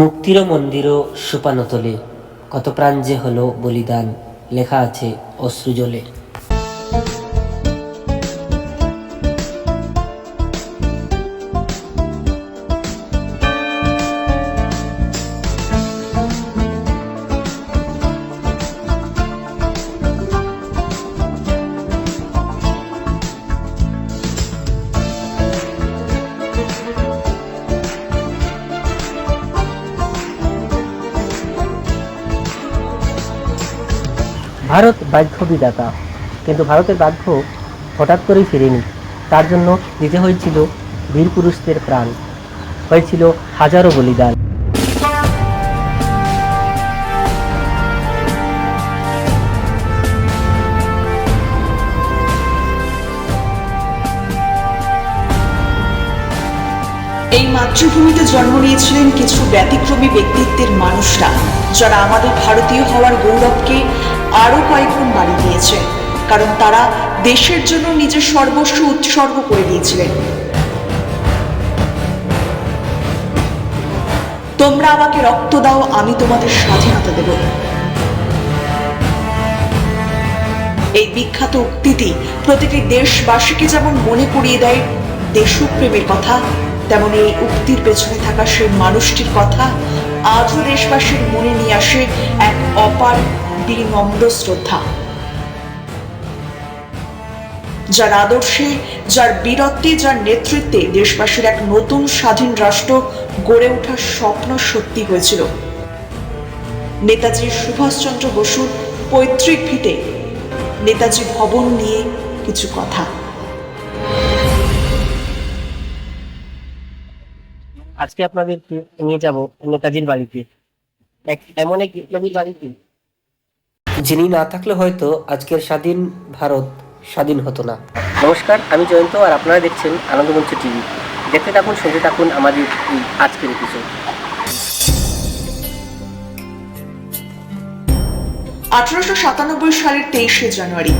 মুক্তির মন্দির সুপানতলে। কত প্রাণ যে হলো বলিদান লেখা আছে অশ্রুজলে। বাক্য বিদাতা কিন্তু ভারতের ভাগ্য হঠাৎ করেই ফিরেনি। তার জন্য দিতে হয়েছিল বীর পুরুষদের প্রাণ। হয়েছিল হাজারো বলিদান। এই মাতৃভূমিতে জন্ম নিয়েছিলেন কিছু ব্যতিক্রমী ব্যক্তিত্বের মানুষরা, যারা আমাদের ভারতীয় হওয়ার গৌরবকে আরও কয়েকগুণ বাড়িয়ে দিয়েছে কারণ তারা দেশের জন্য নিজের সর্বস্ব উৎসর্গ করে দিয়েছিলেন। তোমরা আমাকে রক্ত দাও, আমি তোমাদের স্বাধীনতা দেব। এই বিখ্যাত উক্তিটি প্রতিটি দেশবাসীকে যেমন মনে করিয়ে দেয়, দেশপ্রেমের কথা, তেমন এই উক্তির পেছনে থাকা সেই মানুষটির কথা, আজও দেশবাসীর মনে নিয়ে আসে এক অপার বিনম্র শ্রদ্ধা। যার আদর্শে, যার বীরত্বে, যার নেতৃত্বে দেশবাসীর এক নতুন স্বাধীন রাষ্ট্র গড়ে ওঠার স্বপ্ন সত্যি হয়েছিল। নেতাজি সুভাষচন্দ্র বসুর পৈতৃক ভিটে নেতাজি ভবন নিয়ে কিছু কথা। আজকে আপনাদের নিয়ে যাব নেতাজির বাড়িতে। এক এমন এক বিপ্লবীর বাড়িতে যিনি না থাকলে হয়তো আজকের স্বাধীন ভারত স্বাধীন হতো না। নমস্কার আমি জয়ন্ত আর আপনারা দেখছেন আনন্দমঞ্চ টিভি। দেখতে থাকুন শুনতে থাকুন আমাদের এই আজকের এপিসোড আঠারোশো সাতানব্বই সালের তেইশে জানুয়ারি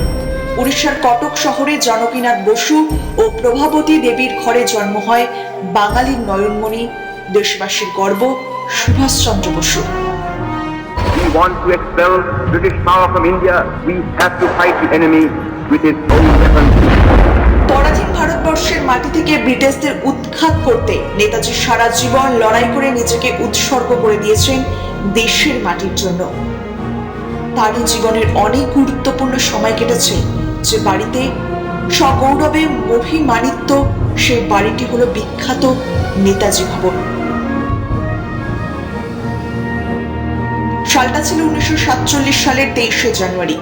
উড়িষ্যার কটক শহরে জনকীনাথ বসু ও প্রভাবতী দেবীর ঘরে জন্ম হয় বাঙালির নয়নমণি দেশবাসীর গর্ব Subhash Chandra Basu. We want to expel British power from India, we have to fight the enemy with his own weapons. পরাধীন ভারতবর্ষের মাটি থেকে ব্রিটিশদের উৎখাত করতে নেতাজি সারা জীবন লড়াই করে নিজেকে উৎসর্গ করে দিয়েছেন দেশের মাটির জন্য তারই জীবনের অনেক গুরুত্বপূর্ণ সময় কেটেছে যে বাড়িতে সগৌরবে অভিমানিত্ব সেই বাড়িটি হলো বিখ্যাত নেতাজি ভবন সালটা ছিল উনিশশো সাতচল্লিশ সালের তেইশে জানুয়ারি।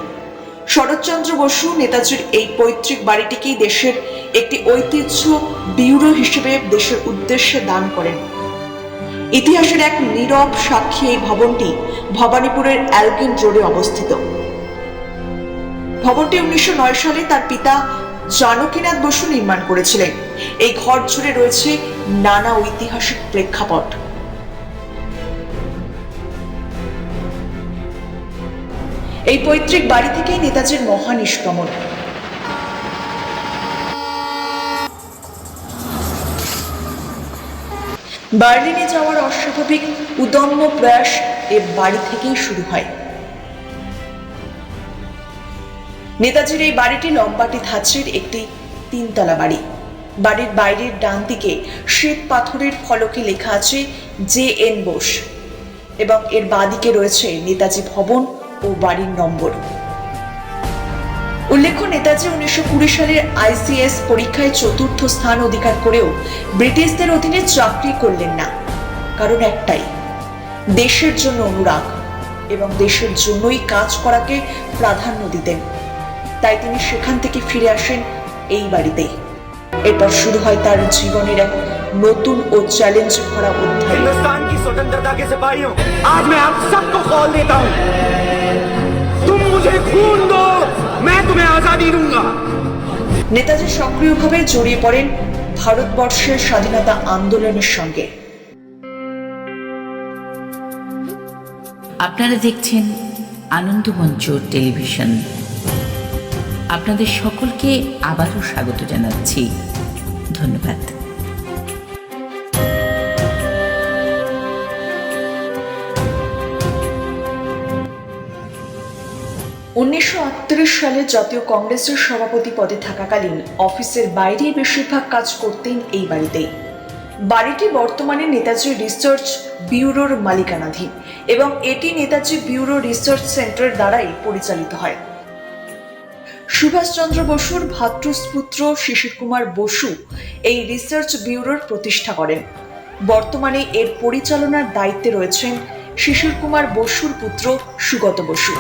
শরৎচন্দ্র বসু নেতাজির এই পৈতৃক বাড়িটিকেই দেশের একটি ঐতিহ্য ব্যুরো হিসেবে দেশের উদ্দেশ্যে দান করেন। ইতিহাসের এক নীরব সাক্ষী এই ভবনটি ভবানীপুরের অ্যালগিন রোডে অবস্থিত। ভবনটি উনিশশো নয় সালে তার পিতা জানকীনাথ বসু নির্মাণ করেছিলেন। এই ঘর জুড়ে রয়েছে নানা ঐতিহাসিক প্রেক্ষাপট। এই পৈতৃক বাড়ি থেকেই নেতাজির মহানিষ্ক্রমণ বার্লিনে যাওয়ার অস্বাভাবিক, উদম্য প্রয়াস এ বাড়ি থেকেই শুরু হয়। নেতাজির এই বাড়িটি লম্বাটি ধাঁচের একটি তিনতলা বাড়ি। বাড়ির বাইরের ডান দিকে শ্বেত পাথরের ফলকে লেখা আছে জে এন বোস এবং এর বাঁদিকে রয়েছে নেতাজি ভবন ও বাড়ির নম্বর। উল্লেখ্য, নেতাজি উনিশশো কুড়ি সালের আইসিএস পরীক্ষায় চতুর্থ স্থান অধিকার করেও ব্রিটিশদের অধীনে চাকরি করলেন না। কারণ একটাই, দেশের জন্য অনুরাগ এবং দেশের জন্যই কাজ করাকে প্রাধান্য দিতেন। তাই তিনি সেখান থেকে ফিরে আসেন এই বাড়িতে। এরপর শুরু হয় তার জীবনের এক নতুন ও চ্যালেঞ্জ ভরা অধ্যায়। स्वतंत्रता के सिपाहियों आज मैं आप सबको कॉल देता हूं तुम मुझे खून दो मैं तुम्हें आजादी दूंगा নেতাজি সক্রিয়ভাবে জড়িয়ে পড়েন ভারতবর্ষের স্বাধীনতা আন্দোলনের সঙ্গে আপনারা দেখছেন আনন্দমঞ্চ টেলিভিশন আপনাদের সকলকে আবারও স্বাগত জানাচ্ছি ধন্যবাদ উনিশশো আটত্রিশ সালে জাতীয় কংগ্রেসের সভাপতি পদে থাকাকালীন অফিসের বাইরে বেশিরভাগ কাজ করতেন এই বাড়িতেই। বাড়িটি বর্তমানে নেতাজি রিসার্চ ব্যুরোর মালিকানাধীন এবং এটি নেতাজি ব্যুরো রিসার্চ সেন্টার দ্বারাই পরিচালিত হয়। সুভাষচন্দ্র বসুর ভ্রাতৃপুত্র শিশির কুমার বসু এই রিসার্চ ব্যুরোর প্রতিষ্ঠা করেন। বর্তমানে এর পরিচালনার দায়িত্বে রয়েছেন শিশির কুমার বসুর পুত্র সুগত বসু।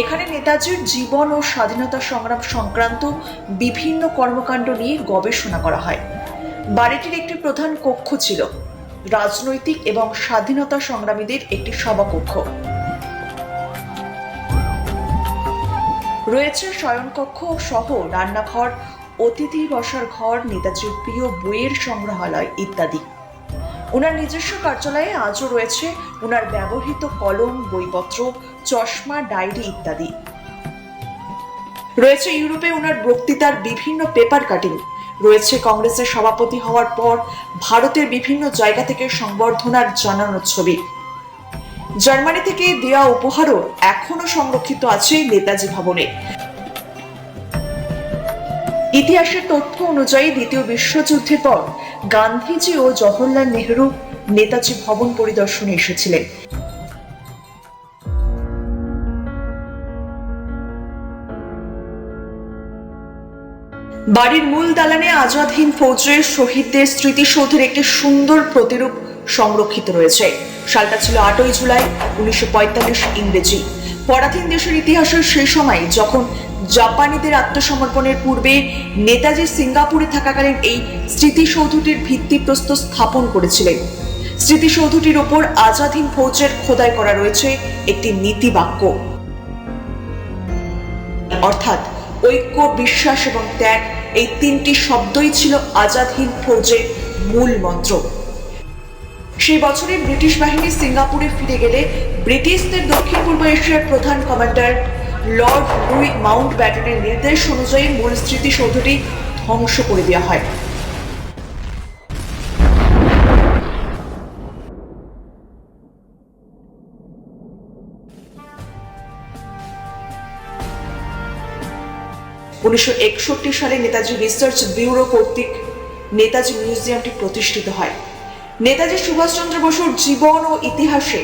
এখানে নেতাজির জীবন ও স্বাধীনতা সংগ্রাম সংক্রান্ত বিভিন্ন কর্মকাণ্ড নিয়ে গবেষণা করা হয়। বাড়িটির একটি প্রধান কক্ষ ছিল। রাজনৈতিক এবং স্বাধীনতা সংগ্রামীদের একটি সভাকক্ষ। রয়েছে শয়নকক্ষ সহ রান্নাঘর, অতিথি বসার ঘর, নেতাজির প্রিয় বইয়ের সংগ্রহালয় ইত্যাদি। ওনার নিজস্ব কার্যালয়ে আজও রয়েছে ওনার ব্যবহৃত কলম, বইপত্র, চশমা, ডায়েরি ইত্যাদি। রয়েছে ইউরোপে ওনার বক্তৃতার বিভিন্ন পেপার কাটিং। রয়েছে কংগ্রেসের সভাপতি হওয়ার পর ভারতের বিভিন্ন জায়গা থেকে সংবর্ধনার জানানোর ছবি। জার্মানি থেকে দেওয়া উপহারও এখনও সংরক্ষিত আছে নেতাজি ভবনে। ইতিহাসের তথ্য অনুযায়ী দ্বিতীয় বিশ্বযুদ্ধের পর গান্ধীজি ও জওহরলাল নেহরু নেতাজি ভবন পরিদর্শনে এসেছিলেন। বাড়ির মূল দালানে আজাদ হিন্দ ফৌজের শহীদদের স্মৃতিসৌধের একটি সুন্দর প্রতিরূপ সংরক্ষিত রয়েছে। সালটা ছিল আটই জুলাই, উনিশশো ইংরেজি। পরাধীন দেশের ইতিহাসের সেই সময় যখন জাপানিদের আত্মসমর্পণের পূর্বে নেতাজি সিঙ্গাপুরে থাকাকালীন এই স্মৃতিসৌধটির ভিত্তিপ্রস্তর স্থাপন করেছিলেন। স্মৃতিসৌধটির ওপর আজাদ হিন্দ ফৌজের খোদাই করা রয়েছে একটি নীতিবাক্য। অর্থাৎ ঐক্য, বিশ্বাস এবং ত্যাগ এই তিনটি শব্দই ছিল আজাদ হিন্দ ফৌজের মূল মন্ত্র। সেই বছরে ব্রিটিশ বাহিনী সিঙ্গাপুরে ফিরে গেলে ব্রিটিশদের দক্ষিণ পূর্ব এশিয়ার প্রধান কমান্ডার লর্ড লুই মাউন্ট ব্যাটনের নির্দেশ অনুযায়ী মূল স্মৃতিসৌধটি ধ্বংস করে দেওয়া হয়। উনিশশো একষট্টি সালে নেতাজি রিসার্চ ব্যুরো কর্তৃক নেতাজি মিউজিয়ামটি প্রতিষ্ঠিত হয়। নেতাজি সুভাষচন্দ্র বসুর জীবন ও ইতিহাসে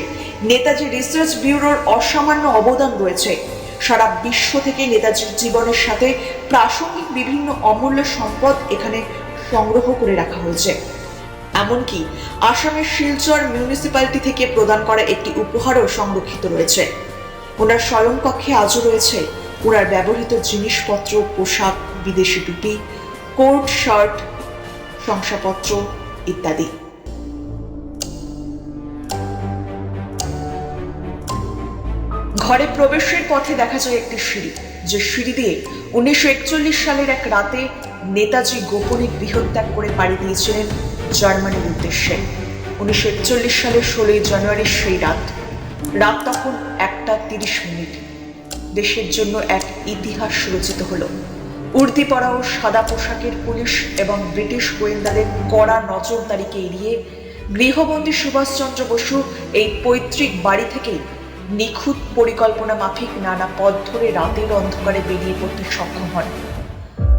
নেতাজি রিসার্চ ব্যুরোর অসামান্য অবদান রয়েছে। সারা বিশ্ব থেকে নেতাজির জীবনের সাথে প্রাসঙ্গিক বিভিন্ন অমূল্য সম্পদ এখানে সংগ্রহ করে রাখা হয়েছে। এমনকি আসামের শিলচর মিউনিসিপ্যালিটি থেকে প্রদান করা একটি উপহারও সংরক্ষিত রয়েছে। ওনার শয়নকক্ষে আজও রয়েছে ওনার ব্যবহৃত জিনিসপত্র, পোশাক, বিদেশি টুপি, কোট, শার্ট, শংসাপত্র ইত্যাদি। ঘরে প্রবেশের পথে দেখা যায় একটি সিঁড়ি, যে সিঁড়ি দিয়ে উনিশশো একচল্লিশ সালের এক রাতে নেতাজি গোপনে গৃহত্যাগ করে পাড়ি দিয়েছিলেন জার্মানির উদ্দেশ্যে। উনিশশো একচল্লিশ সালের ষোলোই জানুয়ারির সেই রাত রাত তখন একটা তিরিশ মিনিট। দেশের জন্য এক ইতিহাস রচিত হলো। উর্দি পরা ও সাদা পোশাকের পুলিশ এবং ব্রিটিশ গোয়েন্দাদের কড়া নজরদারিকে এড়িয়ে গৃহবন্দী সুভাষচন্দ্র বসু এই পৈতৃক বাড়ি থেকেই নিখুঁত পরিকল্পনা মাফিক নানা পথ ধরে রাতের অন্ধকারে বেরিয়ে পড়তে সক্ষম হন।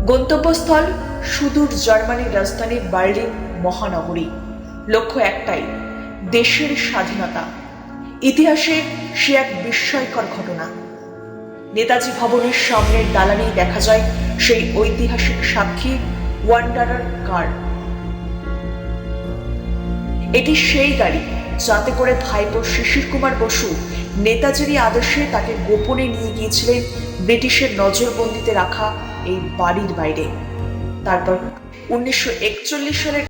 গন্তব্যস্থল সুদূর জার্মানির রাজধানী বার্লিন মহানগরী। লক্ষ্য একটাই, দেশের স্বাধীনতা। ইতিহাসে সে এক বিস্ময়কর ঘটনা। নেতাজি ভবনের সামনের দালানেই দেখা যায় সেই ঐতিহাসিক সাক্ষী ওয়ান্ডারার কার। এটি সেই গাড়ি যাতে করে ভাইপো শিশির কুমার বসু নেতাজির আদর্শে তাকে গোপনে নিয়ে গিয়েছিলেন ব্রিটিশের নজরবন্দিতে রাখা এই বাড়ির বাইরে। তারপর উনিশশো একচল্লিশ সালের